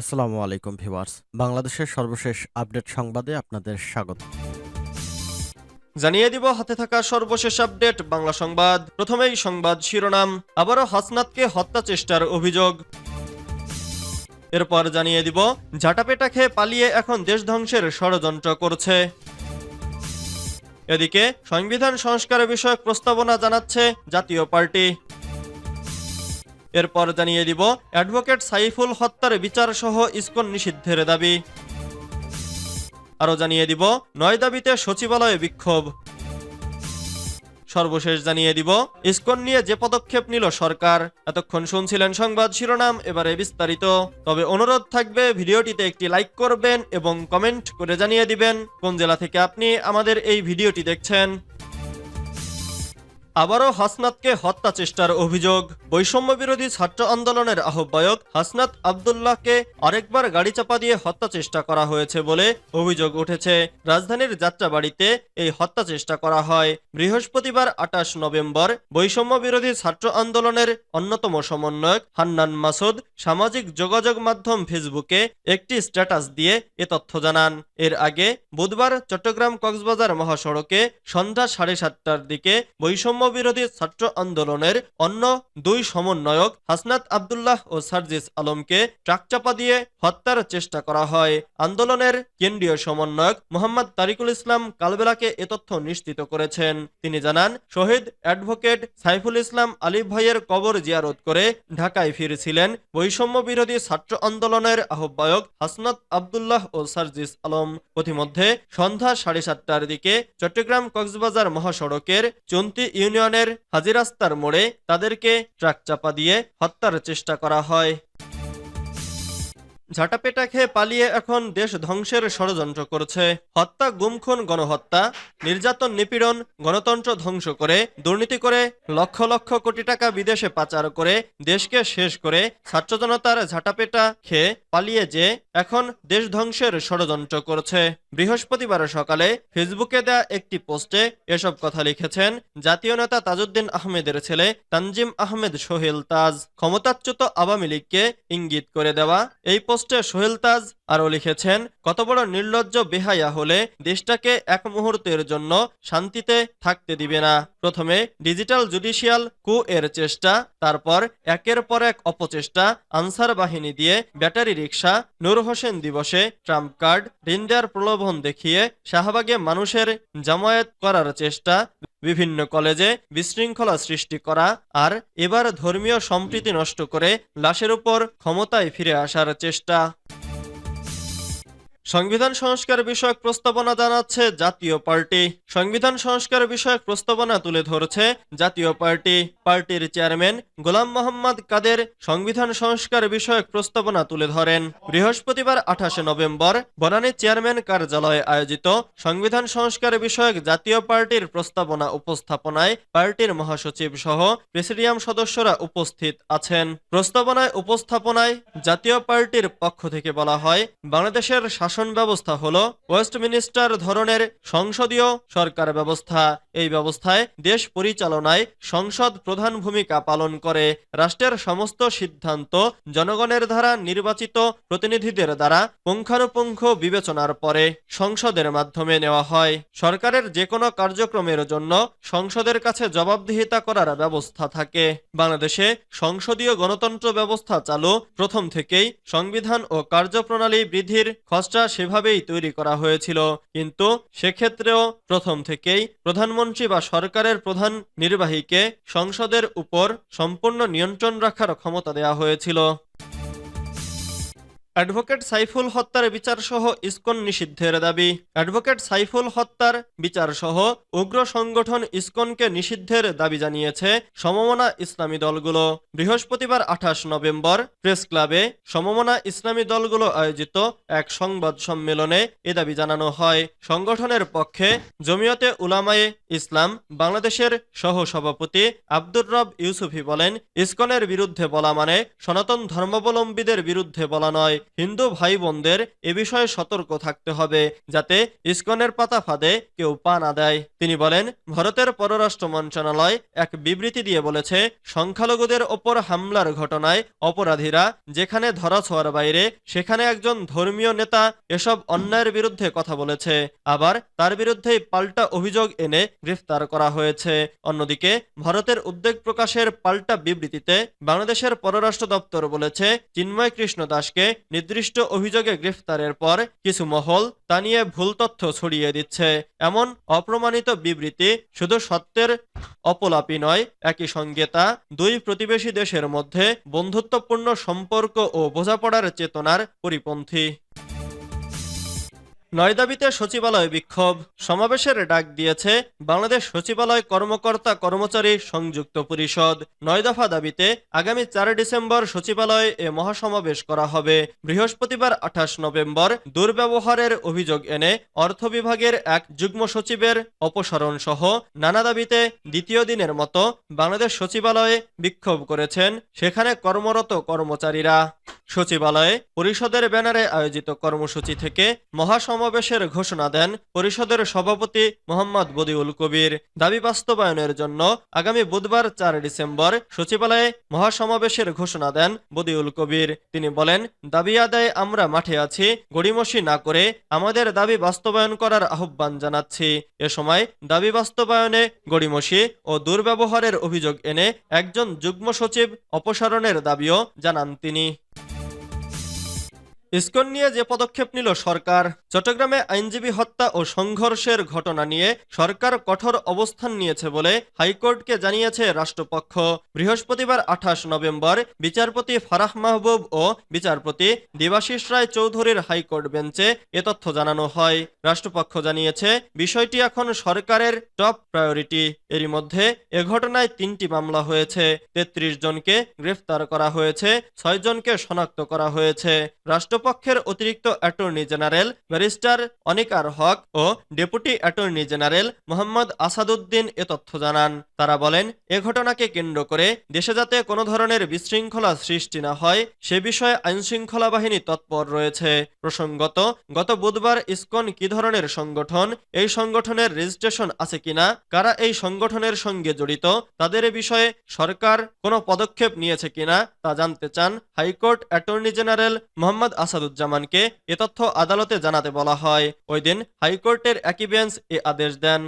আসসালামু আলাইকুম ভিউয়ার্স। বাংলাদেশের সর্বশেষ আপডেট সংবাদে আপনাদের স্বাগত। জানিয়ে দিব, হাতে থাকা সর্বশেষ আপডেট, বাংলা সংবাদ। প্রথমেই সংবাদ শিরোনাম, আবারও হাসনাতকে হত্যা চেষ্টার অভিযোগ। এরপর জানিয়ে দিব, ঝাঁটাপেটা খেয়ে পালিয়ে এখন দেশ ধ্বংসের ষড়যন্ত্র করছে। এদিকে, সংবিধান সংস্কার বিষয়ক প্রস্তাবনা জানাচ্ছে জাতীয় পার্টি। এরপর জানিয়ে দিব, অ্যাডভোকেট সাইফুল হত্যার বিচার সহ ইসকন নিষিদ্ধের দাবি। আরও জানিয়ে দিব, নয় দাবিতে সচিবালয়ে বিক্ষোভ। সর্বশেষ জানিয়ে দিব, ইসকন নিয়ে যে পদক্ষেপ নিল সরকার। এতক্ষণ শুনছিলেন সংবাদ শিরোনাম, এবারে বিস্তারিত। তবে অনুরোধ থাকবে, ভিডিওটিতে একটি লাইক করবেন এবং কমেন্ট করে জানিয়ে দিবেন, কোন জেলা থেকে আপনি আমাদের এই ভিডিওটি দেখছেন। আবারও হাসনাতকে হত্যা চেষ্টার অভিযোগ। বৈষম্য বিরোধী ছাত্র আন্দোলনের আহ্বায়ক হাসনাত আবদুল্লাহকে আরেকবার গাড়ি চাপা দিয়ে হত্যা চেষ্টা করা হয়েছে বলে অভিযোগ উঠেছে। রাজধানীর যাত্রাবাড়িতে এই হত্যা চেষ্টা করা হয়। বৃহস্পতিবার আটাশ নভেম্বর বৈষম্য বিরোধী ছাত্র আন্দোলনের অন্যতম সমন্বয়ক হান্নান মাসুদ সামাজিক যোগাযোগ মাধ্যম ফেসবুকে একটি স্ট্যাটাস দিয়ে এ তথ্য জানান। এর আগে বুধবার চট্টগ্রাম কক্সবাজার মহাসড়কে সন্ধ্যা সাড়ে সাতটার দিকে বৈষম্য বিরোধী ছাত্র আন্দোলনের অন্য দুই সমন্বয়ক হাসনাত আবদুল্লাহ ও সার্জিস আলমকে ট্রাকচাপা দিয়ে হত্যার চেষ্টা করা হয়। আন্দোলনের কেন্দ্রীয় সমন্বয়ক মোহাম্মদ তারিকুল ইসলাম কালবেলাকে এ তথ্য নিশ্চিত করেছেন। তিনি জানান, শহীদ অ্যাডভোকেট সাইফুল ইসলাম আলিফ ভাইয়ের কবর জিয়ারত করে ঢাকায় ফিরেছিলেন বৈষম্য বিরোধী ছাত্র আন্দোলনের আহ্বায়ক হাসনাত আবদুল্লাহ ও সার্জিস আলম। পথিমধ্যে সন্ধ্যা সাড়ে সাতটার দিকে চট্টগ্রাম কক্সবাজার মহাসড়কের চন্তি ইউনিয়নের হাজিরাস্তার মোড়ে তাদেরকে ট্রাক চাপা দিয়ে হত্যার চেষ্টা করা হয়। ঝাঁটাপেটা খেয়ে পালিয়ে এখন দেশ ধ্বংসের ষড়যন্ত্র করছে। হত্যা, গুমখুন গণহত্যা, নির্যাতন, নিপীড়ন, গণতন্ত্র ধ্বংস করে, দুর্নীতি করে, লক্ষ লক্ষ কোটি টাকা বিদেশে পাচার করে, দেশকে শেষ করে ছাত্র জনতার ঝাঁটাপেটা খেয়ে পালিয়ে যে এখন দেশ ধ্বংসের ষড়যন্ত্র করছে। বৃহস্পতিবার সকালে ফেসবুকে দেয়া একটি পোস্টে এসব কথা লিখেছেন জাতীয় নেতা তাজউদ্দিন আহমেদের ছেলে তানজিম আহমেদ সোহেল তাজ। ক্ষমতাচ্যুত আওয়ামী লীগকে ইঙ্গিত করে দেওয়া এই পোস্টে সোহেল তাজ আরও লিখেছেন, কত বড় নির্লজ্জ বেহায়া হলে দেশটাকে এক মুহূর্তের জন্য শান্তিতে থাকতে দিবে না। প্রথমে, ডিজিটাল জুডিশিয়াল কু এর চেষ্টা, তারপর একের পর এক অপচেষ্টা, আনসার বাহিনী দিয়ে ব্যাটারি রিক্সা নূর হোসেন দিবসে ট্রাম্প কার্ড দেওয়ার প্রলোভন দেখিয়ে শাহবাগে মানুষের জামায়াত করার চেষ্টা, বিভিন্ন কলেজে বিশৃঙ্খলা সৃষ্টি করা, আর এবার ধর্মীয় সম্প্রীতি নষ্ট করে লাশের উপর ক্ষমতায় ফিরে আসার চেষ্টা। সংবিধান সংস্কার বিষয়ক প্রস্তাবনা জানাচ্ছে জাতীয় পার্টি। সংবিধান সংস্কার বিষয়ক প্রস্তাবনা তুলে ধরেছে জাতীয় পার্টি। পার্টির চেয়ারম্যান গোলাম মোহাম্মদ কাদের সংবিধান সংস্কার বিষয়ক প্রস্তাবনা তুলে ধরেন। বৃহস্পতিবার আঠাশে নভেম্বর বনানী চেয়ারম্যান কার্যালয়ে আয়োজিত সংবিধান সংস্কার বিষয়ক জাতীয় পার্টির প্রস্তাবনা উপস্থাপনায় পার্টির মহাসচিব সহ প্রেসিডিয়াম সদস্যরা উপস্থিত আছেন। প্রস্তাবনায় উপস্থাপনায় জাতীয় পার্টির পক্ষ থেকে বলা হয়, বাংলাদেশের শাসন ব্যবস্থা হল ওয়েস্টমিনিস্টার ধরনের সংসদীয় সরকার ব্যবস্থা। এই ব্যবস্থায় দেশ পরিচালনায় সংসদ প্রধান ভূমিকা পালন করে। রাষ্ট্রের সমস্ত সিদ্ধান্ত জনগণের দ্বারা নির্বাচিত প্রতিনিধিদের দ্বারা পুঙ্খানুপুঙ্খ বিবেচনার পরে সংসদের মাধ্যমে নেওয়া হয়। সরকারের যে কোনো কার্যক্রমের জন্য সংসদের কাছে জবাবদিহিতা করার ব্যবস্থা থাকে। বাংলাদেশে সংসদীয় গণতন্ত্র ব্যবস্থা চালু প্রথম থেকেই সংবিধান ও কার্যপ্রণালী বৃদ্ধির খসড়া সেভাবেই তৈরি করা হয়েছিল। কিন্তু সেক্ষেত্রেও প্রথম থেকেই প্রধানমন্ত্রী বা সরকারের প্রধান নির্বাহীকে সংসদের উপর সম্পূর্ণ নিয়ন্ত্রণ রাখার ক্ষমতা দেওয়া হয়েছিল। অ্যাডভোকেট সাইফুল হত্যার বিচার সহ ইসকন নিষিদ্ধের দাবি। অ্যাডভোকেট সাইফুল হত্যার বিচার সহ উগ্র সংগঠন ইসকনকে নিষিদ্ধের দাবি জানিয়েছে সমমনা ইসলামী দলগুলো। বৃহস্পতিবার আঠাশ নভেম্বর প্রেস ক্লাবে সমমনা ইসলামী দলগুলো আয়োজিত এক সংবাদ সম্মেলনে এ দাবি জানানো হয়। সংগঠনের পক্ষে জমিয়তে উলামায়ে ইসলাম, বাংলাদেশের সহ সভাপতি আব্দুর রব ইউসুফি বলেন, ইসকনের বিরুদ্ধে বলা মানে সনাতন ধর্মাবলম্বীদের বিরুদ্ধে বলা নয়। হিন্দু ভাই বোনদের এ বিষয়ে সতর্ক থাকতে হবে, যাতে ইসকনের পাতা ফাঁদে কেউ পা না দেয়। তিনি বলেন, ভারতের পররাষ্ট্র মন্ত্রণালয় এক বিবৃতি দিয়ে বলেছে, সংখ্যালঘুদের ওপর হামলার ঘটনায় অপরাধীরা যেখানে ধরাছোঁয়ার বাইরে, সেখানে একজন ধর্মীয় নেতা এসব অন্যায়ের বিরুদ্ধে কথা বলেছে। আবার তার বিরুদ্ধেই পাল্টা অভিযোগ এনে গ্রেফতার করা হয়েছে। অন্যদিকে, ভারতের উদ্বেগ প্রকাশের পাল্টা বিবৃতিতে বাংলাদেশের পররাষ্ট্র দপ্তর বলেছে, চিন্ময় কৃষ্ণ দাসকে নির্দিষ্ট অভিযোগে গ্রেফতারের পর কিছু মহল তা নিয়ে ভুল তথ্য ছড়িয়ে দিচ্ছে। এমন অপ্রমাণিত বিবৃতি শুধু সত্যের অপলাপি নয়, একই সঙ্গে তা দুই প্রতিবেশী দেশের মধ্যে বন্ধুত্বপূর্ণ সম্পর্ক ও বোঝাপড়ার চেতনার পরিপন্থী। নয় দাবিতে সচিবালয় বিক্ষোভ। সমাবেশের ডাক দিয়েছে বাংলাদেশ সচিবালয় কর্মকর্তা কর্মচারী সংযুক্ত পরিষদ। নয় দফা দাবিতে আগামী চার ডিসেম্বর সচিবালয়ে এ মহাসমাবেশ করা হবে। বৃহস্পতিবার আঠাশ নভেম্বর দুর্ব্যবহারের অভিযোগ এনে অর্থ বিভাগের এক যুগ্ম সচিবের অপসারণ সহ নানা দাবিতে দ্বিতীয় দিনের মতো বাংলাদেশ সচিবালয়ে বিক্ষোভ করেছেন সেখানে কর্মরত কর্মচারীরা। সচিবালয়ে পরিষদের ব্যানারে আয়োজিত কর্মসূচি থেকে মহাসমাবেশের ঘোষণা দেন পরিষদের সভাপতি মোহাম্মদ বদিউল কবির। দাবি বাস্তবায়নের জন্য আগামী বুধবার চার ডিসেম্বর সচিবালয়ে মহাসমাবেশের ঘোষণা দেন বদিউল কবির। তিনি বলেন, দাবি আদায়ে আমরা মাঠে আছি, গড়িমসি না করে আমাদের দাবি বাস্তবায়ন করার আহ্বান জানাচ্ছি। এ সময় দাবি বাস্তবায়নে গড়িমসি ও দুর্ব্যবহারের অভিযোগ এনে একজন যুগ্ম সচিব অপসারণের দাবিও জানান তিনি। ইসকন নিয়ে যে পদক্ষেপ নিল সরকার, চট্টগ্রামে আইনজীবী হত্যা ও সংঘর্ষের ঘটনা নিয়ে সরকার কঠোর অবস্থান নিয়েছে বলে হাইকোর্টকে জানিয়েছে রাষ্ট্রপক্ষ। বৃহস্পতিবার আঠাশ নভেম্বর বিচারপতি ফারাহ মাহবুব ও বিচারপতি দেবাশিস রায় চৌধুরীর হাইকোর্ট বেঞ্চে এ তথ্য জানানো হয়। রাষ্ট্রপক্ষ জানিয়েছে, বিষয়টি এখন সরকারের টপ প্রায়োরিটি। এরই মধ্যে এ ঘটনায় তিনটি মামলা হয়েছে। তেত্রিশ জনকে গ্রেফতার করা হয়েছে, ছয় জনকে শনাক্ত করা হয়েছে। রাষ্ট্রপক্ষের অতিরিক্ত attorney general barrister Anikar Haque ও deputy attorney general Mohammad Asaduddin এ তথ্য জানান। তারা বলেন, এ ঘটনাকে কেন্দ্র করে দেশে যাতে কোনো ধরনের বিশৃঙ্খলা সৃষ্টি না হয়, সে বিষয়ে আইনশৃঙ্খলা বাহিনী তৎপর রয়েছে। প্রসঙ্গত, গত বুধবার ইসকন কি ধরনের সংগঠন, এই সংগঠনের রেজিস্ট্রেশন আছে কিনা, কারা এই সংগঠনের সঙ্গে জড়িত, তাদের বিষয়ে সরকার কোনো পদক্ষেপ নিয়েছে কিনা, তা জানতে চান high court attorney general Mohammad আসাদুজ্জামানকে এ তথ্য আদালতে জানাতে বলা হয়। ওই দিন হাইকোর্টের একই বেঞ্চ এ আদেশ দেন।